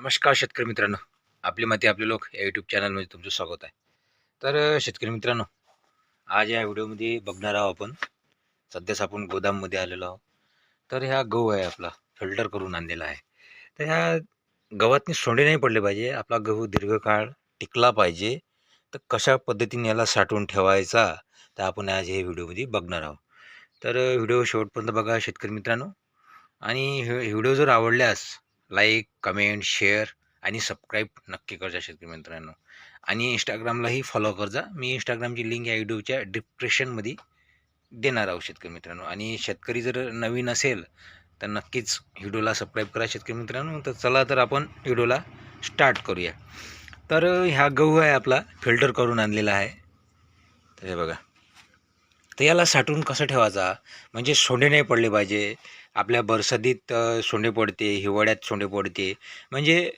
नमस्कार शेतकरी मित्रांनो. आपली माती आपले लोक या यूट्यूब चॅनलमध्ये तुमचं स्वागत आहे. तर शेतकरी मित्रांनो आज या व्हिडिओमध्ये बघणार आहोत आपण. सध्याच आपण गोदाममध्ये आलेलो आहोत. तर ह्या गहू आहे आपला फिल्टर करून आणलेला आहे. तर ह्या गव्हातनी सोंडे नाही पडले पाहिजे. आपला गहू दीर्घकाळ टिकला पाहिजे. तर कशा पद्धतीने याला साठवून ठेवायचा तर आपण आज हे व्हिडिओमध्ये बघणार आहोत. तर व्हिडिओ शेवटपर्यंत बघा शेतकरी मित्रांनो. आणि हे व्हिडिओ जर आवडल्यास लाईक कमेंट शेअर आणि सबस्क्राईब नक्की करजा शेतकरी मित्रांनो. आणि इंस्टाग्रामलाही फॉलो करजा मी इंस्टाग्रामची लिंक या व्हिडिओच्या डिस्क्रिप्शनमध्ये देणार आहोत शेतकरी मित्रांनो. आणि शेतकरी जर नवीन असेल तर नक्कीच व्हिडिओला सबस्क्राईब करा शेतकरी मित्रांनो. तर चला तर आपण व्हिडिओला स्टार्ट करूया. तर ह्या गहू आहे आपला फिल्टर करून आणलेला आहे. तर हे बघा. तर याला साठवून कसं ठेवायचा? म्हणजे सोंडे नाही पडले पाहिजे. आपल्या बरसातीत सोंडे पडते हिवाळ्यात सोंडे पडते. म्हणजे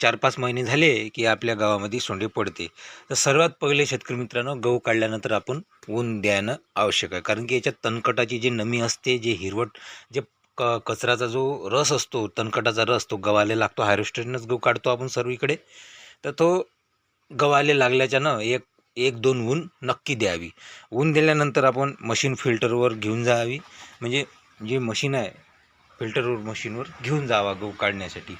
चार पाच महिने झाले की आपल्या गावामध्ये सोंडे पडते. तर सर्वात पहिले शेतकरी मित्रांनो गहू काढल्यानंतर आपण ऊन द्यायनं आवश्यक आहे. कारण की याच्यात तणकटाची जी नमी असते जे हिरवट जे क कचऱ्याचा जो रस असतो तणकटाचा रस तो गव्हाले लागतो. हार्वेस्टरनंच गहू काढतो आपण सर्वीकडे. तर तो गव्हाले लागल्याच्यानं एक एक दोन ऊन नक्की द्यावी. ऊन दिल्यानंतर आपण मशीन फिल्टरवर घेऊन जावी. म्हणजे जे मशीन आहे फिल्टरवर मशीनवर घेऊन जावा गहू काढण्यासाठी.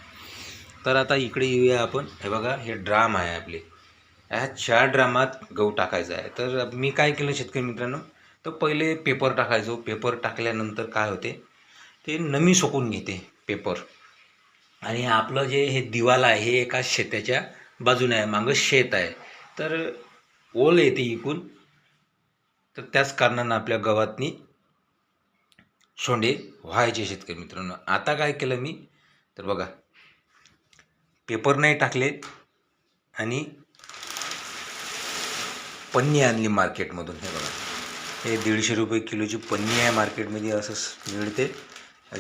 तर आता इकडे येऊया आपण. हे बघा हे ड्राम आहे आपले. ह्या चार ड्रामात गहू टाकायचा आहे. तर मी काय केलं शेतकरी मित्रांनो तर पहिले पेपर टाकायचो. पेपर टाकल्यानंतर काय होते ते नमी सोकून घेते पेपर आणि आपलं जे हे दिवाला आहे हे एका शेताच्या बाजूने आहे मागं शेत आहे. तर ओल येते इकून. तर त्याच कारणानं आपल्या गव्हातनी सोंडे व्हायचे शेतकरी मित्रांनो. आता काय केलं मी? तर बघा पेपर नाही टाकले आणि पन्नी आणली मार्केटमधून. हे बघा हे दीडशे रुपये किलोची पन्नी आहे मार्केटमध्ये. असंच मिळते.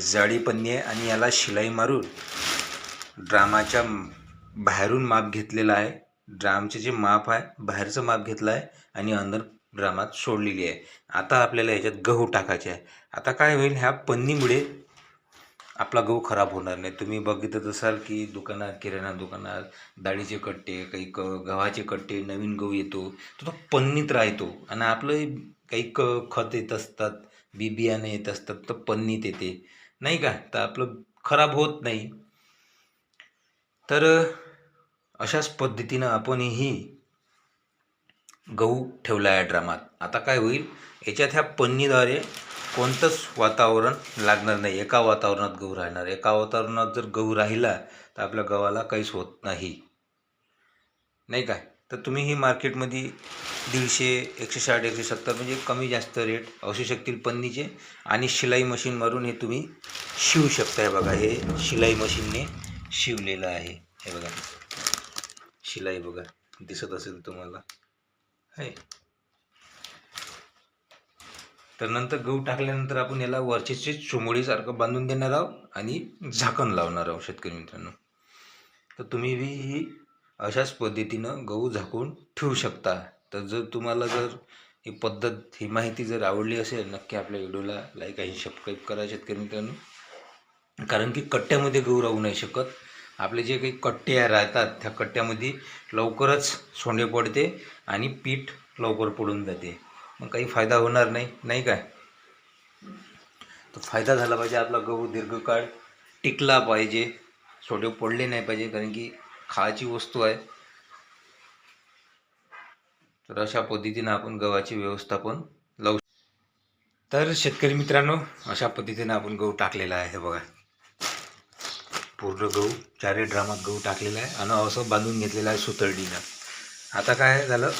जाडी पन्नी आहे आणि याला शिलाई मारून ड्रामाच्या बाहेरून माप घेतलेला आहे. ड्रामचे जे माप आहे बाहेरचं माप घेतलं आहे आणि अंदर ड्रामात सोडलेली आहे. आता आपल्याला याच्यात गहू टाकायचे आहे. आता काय होईल ह्या पन्नीमुळे आपला गहू खराब होणार नाही. तुम्ही बघितच असाल की दुकानात किराणा दुकानात डाळीचे कट्टे काही क गव्हाचे कट्टे नवीन गहू येतो तो तो पन्नीत राहतो. आणि आपलं काही क खत येत असतात बी बियाणे येत असतात तर पन्नीत येते. नाही का? तर आपलं खराब होत नाही. तर अशाच पद्धतीनं आपणही गहू ठेवला आहे ड्रामात. आता काय होईल? याच्यात ह्या पन्नीद्वारे कोणतंच वातावरण लागणार नाही. एका वातावरणात गहू राहणार. एका वातावरणात जर गहू राहिला तर आपल्या गव्हाला काहीच होत नाही. नाही काय तर तुम्ही ही मार्केटमध्ये दीडशे एकशे साठ एकशे सत्तर म्हणजे कमी जास्त रेट असू शकतील पन्नीचे. आणि शिलाई मशीन मारून हे तुम्ही शिवू शकता. हे बघा हे शिलाई मशीनने शिवलेलं आहे. हे बघा. शिलाई बघा दिसत असेल तुम्हाला. आहे तर नंतर गहू टाकल्यानंतर आपण याला वरचेचे चुमोडीसारखं बांधून देणार आहोत आणि झाकण लावणार आहोत शेतकरी मित्रांनो. तर तुम्ही बी ही अशाच पद्धतीनं गहू झाकून ठेवू शकता. तर जर तुम्हाला जर ही पद्धत ही माहिती जर आवडली असेल नक्की आपल्या व्हिडिओला लाईक आणि सबस्क्राईब करा शेतकरी मित्रांनो. कारण की कट्ट्यामध्ये गहू राहू नाही शकत. आपले जे काही कट्टे राहतात त्या कट्ट्यामध्ये लवकरच सोंडे पडते आणि पीठ लवकर पडून जाते. मग काही फायदा होणार नाही नाही काय? तर फायदा झाला पाहिजे आपला गहू दीर्घकाळ टिकला पाहिजे. सोडे पडले नाही पाहिजे कारण की खायची वस्तू आहे. तर अशा पद्धतीनं आपण गव्हाचे व्यवस्थापन लावू तर शेतकरी मित्रांनो अशा पद्धतीनं आपण गहू टाकलेला आहे हे बघा. पूर्ण गहू चारही ड्रामात गहू टाकलेला आहे आणि असं बांधून घेतलेलं आहे सुतळडीनं आता काय झालं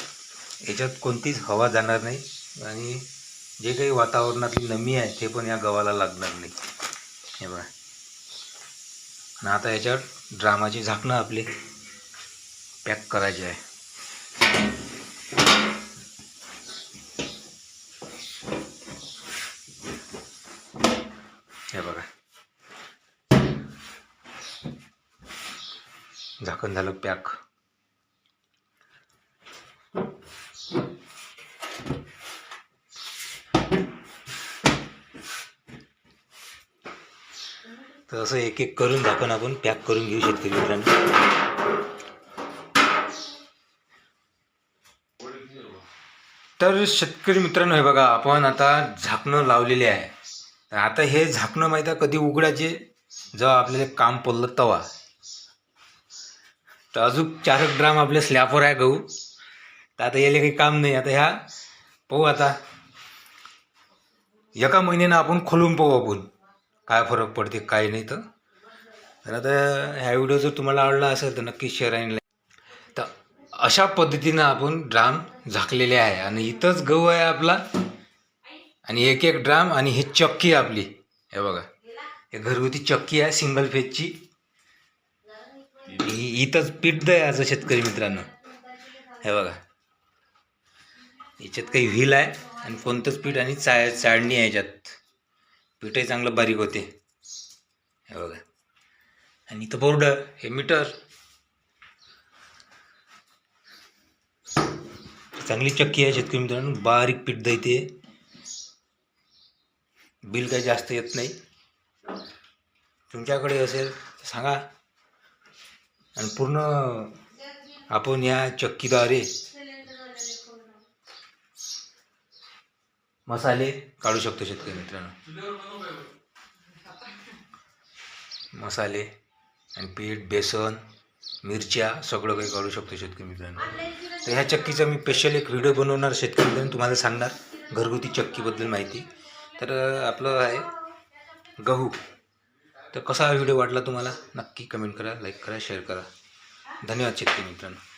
याच्यात कोणतीच हवा जाणार नाही आणि जे काही वातावरणातली नमी आहे ते पण या गव्हाला लागणार नाही. हे बघा. आणि आता याच्यावर ड्रामाची झाकणं आपली पॅक करायची आहे हे बघा झाकण झालं पॅक. तर असं एक एक करून झाकण आपण पॅक करून घेऊ शकतो मित्रांनो. तर शेतकरी मित्रांनो हे बघा आपण आता झाकणं लावलेले आहे. आता हे झाकणं माहिती आहे कधी उघडायचे? जेव्हा आपल्याला काम पडलं तवा तर अजून चार ड्राम आपल्या स्लॅपवर आहे गहू. तर आता याला काही काम नाही. आता ह्या पाहू आता. एका महिन्यानं आपण खोलून पाहू आपण. काय फरक पडते काय नाही तर. तर आता ह्या व्हिडिओ जर तुम्हाला आवडला असेल तर नक्की शेअर आणि तर अशा पद्धतीनं आपण ड्राम झाकलेले आहे. आणि इथंच गहू आहे आपला. आणि एक एक ड्राम आणि हे चक्की आपली. हे बघा. हे घरगुती चक्की आहे सिंगल फेजची इथंच पीठ द्यायचं शेतकरी मित्रांनो. हे बघा. याच्यात काही व्हील आहे आणि कोणतंच पीठ आणि चा चाळणी आहे याच्यात. पीठही चांगलं बारीक होते. हे बघा. आणि इथं बोर्ड हे मीटर. चांगली चक्की आहे शेतकरी मित्रांनो. बारीक पीठ द्यायते बिल काही जास्त येत नाही. तुमच्याकडे असेल तर सांगा. आणि पूर्ण आपण या चक्कीद्वारे मसाले काढू शकतो शेतकरी मित्रांनो. मसाले आणि पीठ बेसन मिरच्या सगळं काही काढू शकतो शेतकरी मित्रांनो. तर ह्या चक्कीचा मी स्पेशल एक व्हिडिओ बनवणार शेतकरी मित्रांनो तुम्हाला सांगणार. घरगुती चक्कीबद्दल माहिती. तर आपलं आहे गहू. तर कसा हा व्हिडिओ वाटला तुम्हाला? नक्की कमेंट करा लाईक करा शेअर करा. धन्यवाद शेतकरी मित्रांनो.